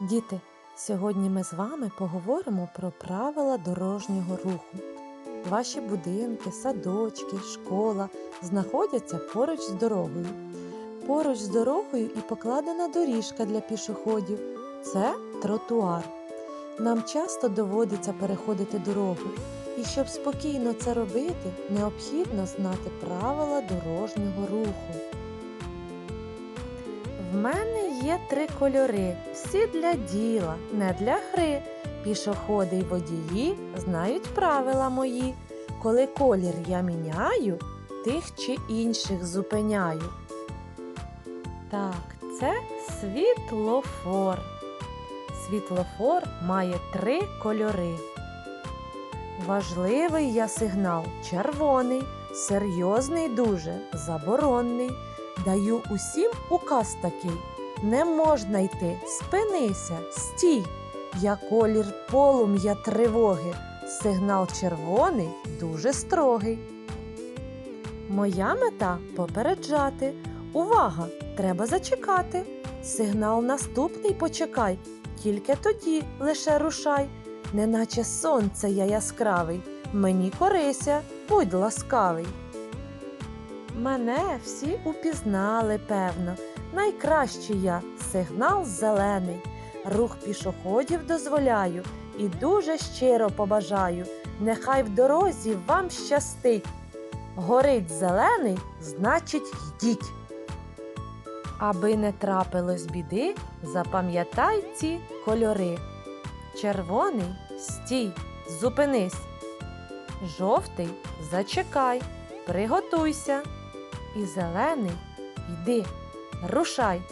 Діти, сьогодні ми з вами поговоримо про правила дорожнього руху. Ваші будинки, садочки, школа знаходяться поруч з дорогою. Поруч з дорогою і покладена доріжка для пішоходів. Це тротуар. Нам часто доводиться переходити дорогу, і щоб спокійно це робити, необхідно знати правила дорожнього руху. Мене є три кольори, всі для діла, не для гри. Пішоходи й водії знають правила мої. Коли колір я міняю, тих чи інших зупиняю. Так, це світлофор. Світлофор має три кольори. Важливий я сигнал червоний, серйозний дуже, заборонний. Даю усім указ такий. Не можна йти, спинися, стій. Я колір полум'я тривоги. Сигнал червоний дуже строгий. Моя мета попереджати. Увага! Треба зачекати. Сигнал наступний почекай. Тільки тоді лише рушай. Неначе сонце я яскравий. Мені корися, будь ласкавий. Мене всі упізнали, певно. Найкращий я сигнал зелений. Рух пішоходів дозволяю і дуже щиро побажаю. Нехай в дорозі вам щастить. Горить зелений, значить йдіть. Аби не трапилось біди, запам'ятай ці кольори. Червоний стій, зупинись. Жовтий зачекай, приготуйся. І зелений йди, рушай.